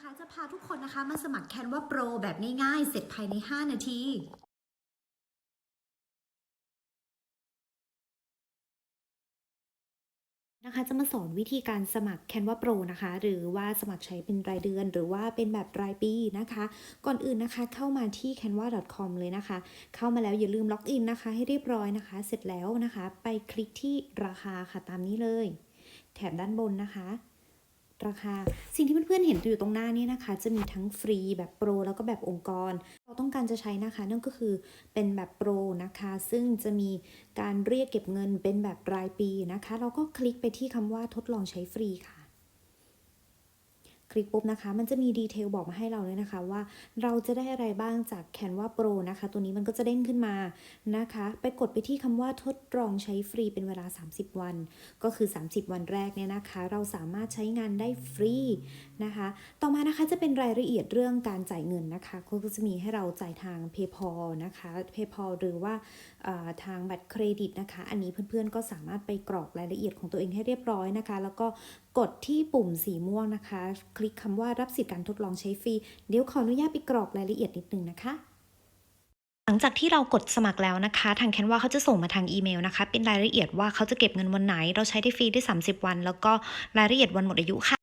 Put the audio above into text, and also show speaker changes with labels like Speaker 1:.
Speaker 1: นะคะจะพาทุกคนนะคะมาสมัครแคนวาโปรแบบง่ายๆ เสร็จภายใน 5 นาที
Speaker 2: นะคะจะมาสอนวิธีการสมัคร Canva Pro นะคะ หรือว่าสมัครใช้เป็นรายเดือน หรือว่าเป็นแบบรายปีนะคะ ก่อนอื่นนะคะเข้ามาที่ canva.com เลยนะคะ เข้ามาแล้วอย่าลืมล็อกอินนะคะ ให้เรียบร้อยนะคะ เสร็จแล้วนะคะ ไปคลิกที่ราคาค่ะตามนี้เลย แถบด้านบนนะคะ ราคา สิ่งที่เพื่อนๆเห็นอยู่ตรงหน้านี้นะคะ จะมีทั้งฟรีแบบโปรแล้วก็แบบองค์กร เราต้องการจะใช้นะคะ นั่นก็คือเป็นแบบโปรนะคะ ซึ่งจะมีการเรียกเก็บเงินเป็นแบบรายปีนะคะ เราก็คลิกไปที่คำว่าทดลองใช้ฟรีค่ะ คลิกปุ๊บนะคะ มันจะมีดีเทลบอกมาให้เราเลยนะคะ ว่าเราจะได้อะไรบ้างจาก Canva Pro นะคะ ตัวนี้มันก็จะเด้งขึ้นมานะคะ ไปกดไปที่คำว่าทดลองใช้ฟรีเป็นเวลา 30 วัน ก็คือ 30 วันแรกเนี่ยนะคะ เราสามารถใช้งานได้ฟรีนะคะ ต่อมานะคะจะเป็นรายละเอียดเรื่องการจ่ายเงินนะคะก็จะมีให้เราจ่ายทาง PayPal นะคะ PayPal หรือว่าทางบัตรเครดิตนะคะ อันนี้เพื่อนๆก็สามารถไปกรอกรายละเอียดของตัวเองให้เรียบร้อยนะคะ แล้วก็กดที่ปุ่มสีม่วงนะคะ คลิกคำว่ารับสิทธิ์การทดลองใช้ฟรี เดี๋ยวขออนุญาตไปกรอกรายละเอียดนิดนึงนะคะหลังจากที่เรากดสมัครแล้วนะคะ ทางแคนวาเขาจะส่งมาทางอีเมลนะคะ เป็นรายละเอียดว่าเขาจะเก็บเงินวันไหน เราใช้ได้ฟรีได้ 30 วัน แล้วก็รายละเอียดวันหมดอายุค่ะ